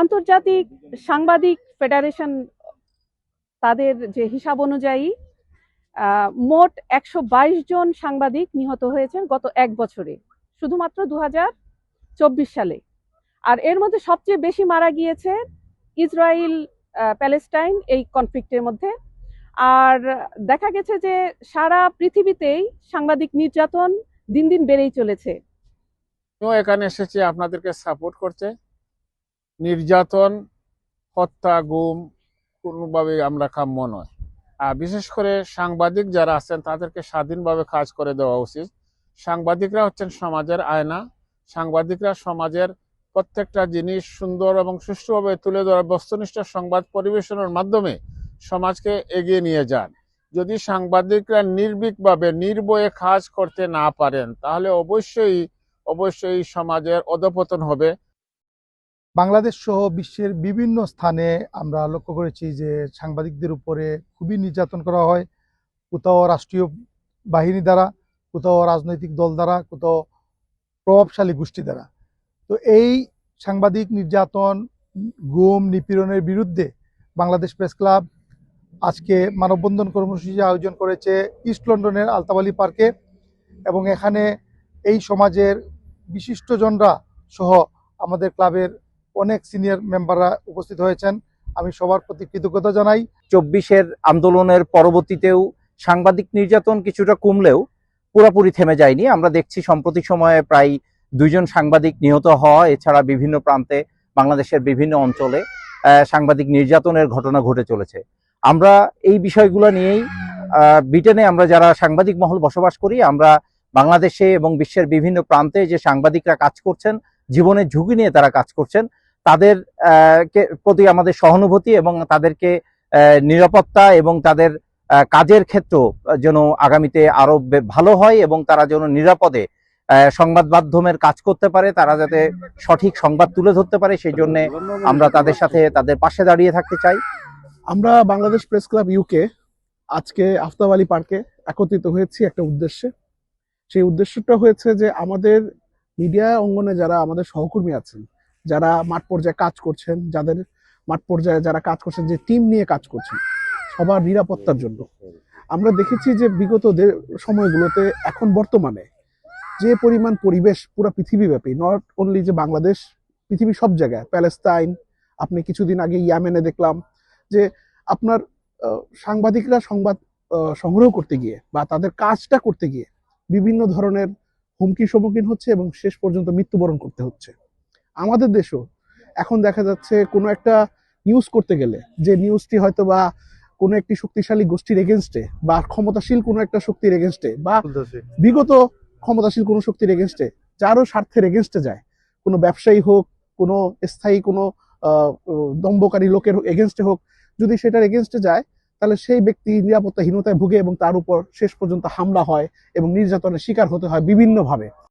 আন্তর্জাতিক সাংবাদিক ফেডারেশন তাদের যে হিসাব অনুযায়ী মোট একশো বাইশ জন সাংবাদিক নিহত হয়েছেন গত এক বছরে, শুধুমাত্র দু সালে। আর এর মধ্যে সবচেয়ে বেশি মারা গিয়েছে ইসরায়েল প্যালেস্টাইন এই কনফ্লিক্টের মধ্যে। আর দেখা গেছে যে সারা পৃথিবীতেই সাংবাদিক নির্যাতন দিন দিন বেড়েই চলেছে। এখানে এসেছি, আপনাদেরকে সাপোর্ট করতে। নির্যাতন, হত্যা, গুম কোনোভাবেই আমরা কাম্য নয়। আর বিশেষ করে সাংবাদিক যারা আছেন, তাদেরকে স্বাধীনভাবে কাজ করে দেওয়া উচিত। সাংবাদিকরা হচ্ছেন সমাজের আয়না। সাংবাদিকরা সমাজের প্রত্যেকটা জিনিস সুন্দর এবং সুষ্ঠুভাবে তুলে ধরা বস্তুনিষ্ঠ সংবাদ পরিবেশনের মাধ্যমে সমাজকে এগিয়ে নিয়ে যান। যদি সাংবাদিকরা নির্ভীকভাবে নির্বয়ে কাজ করতে না পারেন, তাহলে অবশ্যই অবশ্যই সমাজের অধপতন হবে। বাংলাদেশ সহ বিশ্বের বিভিন্ন স্থানে আমরা লক্ষ্য করেছি যে সাংবাদিকদের উপরে খুবই নির্যাতন করা হয়। কোথাও রাষ্ট্রীয় বাহিনী দ্বারা, কোথাও রাজনৈতিক দল দ্বারা, কোথাও প্রভাবশালী গোষ্ঠী দ্বারা। তো এই সাংবাদিক নির্যাতন, গুম, নিপীড়নের বিরুদ্ধে বাংলাদেশ প্রেস ক্লাব আজকে মানববন্ধন কর্মসূচি আয়োজন করেছে ইস্ট লন্ডনের আলতাবালি পার্কে এবং এখানে এই সমাজের বিশিষ্টজনরা সহ আমাদের ক্লাবের অনেক সিনিয়র মেম্বাররা উপস্থিত হয়েছেন। আমি সবার প্রতি কৃতজ্ঞতা জানাই। চব্বিশের আন্দোলনের পরবর্তীতেও সাংবাদিক নির্যাতন কিছুটা কমলেও পুরোপুরি থেমে যায়নি। আমরা দেখছি সম্প্রতি সময়ে প্রায় দুইজন সাংবাদিক নিহত হওয়া, এছাড়া বিভিন্ন প্রান্তে বাংলাদেশের বিভিন্ন অঞ্চলে সাংবাদিক নির্যাতনের ঘটনা ঘটে চলেছে। আমরা এই বিষয়গুলো নিয়েই ব্রিটেনে আমরা যারা সাংবাদিক মহল বসবাস করি, আমরা বাংলাদেশে এবং বিশ্বের বিভিন্ন প্রান্তে যে সাংবাদিকরা কাজ করছেন, জীবনের ঝুঁকি নিয়ে তারা কাজ করছেন তাদের প্রতি আমাদের সহানুভূতি এবং তাদেরকে নিরাপত্তা এবং তাদের কাজের ক্ষেত্র যেন আগামীতে আরও ভালো হয় এবং তারা যেন নিরাপদে সংবাদ মাধ্যমের কাজ করতে পারে, তারা যাতে সঠিক সংবাদ তুলে ধরতে পারে, সেই জন্য আমরা তাদের সাথে তাদের পাশে দাঁড়িয়ে থাকতে চাই। আমরা বাংলাদেশ প্রেস ক্লাব ইউকে আজকে আফতাব আলী পার্কে একত্রিত হয়েছি একটা উদ্দেশ্যে। সেই উদ্দেশ্যটা হয়েছে যে আমাদের মিডিয়া অঙ্গনে যারা আমাদের সহকর্মী আছেন যারা মাঠ পর্যায়ে কাজ করছেন, যাদের মাঠ পর্যায়ে যারা কাজ করছেন, যে টিম নিয়ে কাজ করছেন, সবার নিরাপত্তার জন্য। আমরা দেখেছি যে বিগত সময়গুলোতে এখন বর্তমানে যে পরিমাণ পরিবেশ পুরো পৃথিবীব্যাপী নট অনলি যে বাংলাদেশ পৃথিবীর সব জায়গায়, প্যালেস্তাইন, আপনি কিছুদিন আগে ইয়ামেনে দেখলাম যে আপনার সাংবাদিকরা সংবাদ সংগ্রহ করতে গিয়ে বা তাদের কাজটা করতে গিয়ে বিভিন্ন ধরনের হুমকির সম্মুখীন হচ্ছে এবং শেষ পর্যন্ত মৃত্যুবরণ করতে হচ্ছে। আমাদের দেশও এখন দেখা যাচ্ছে কোনো একটা নিউজ করতে গেলে যে নিউজটি হয়তো বা কোনো একটি শক্তিশালী গোষ্ঠীর এগেনস্টে বা ক্ষমতাশীল কোনো একটা শক্তির এগেনস্টে বা বিগত ক্ষমতাশীল কোনো শক্তির এগেনস্টে যারও স্বার্থের এগেনস্টে যায়। কোনো ব্যবসায়ী হোক কোনো স্থায়ী কোনো দম্ভকারী লোকের এগেনস্টে হোক যদি সেটার এগেনস্টে যায় তাহলে সেই ব্যক্তি নিরাপত্তাহীনতায় ভুগে এবং তার উপর শেষ পর্যন্ত হামলা হয় এবং নির্যাতনের শিকার হতে হয় বিভিন্নভাবে।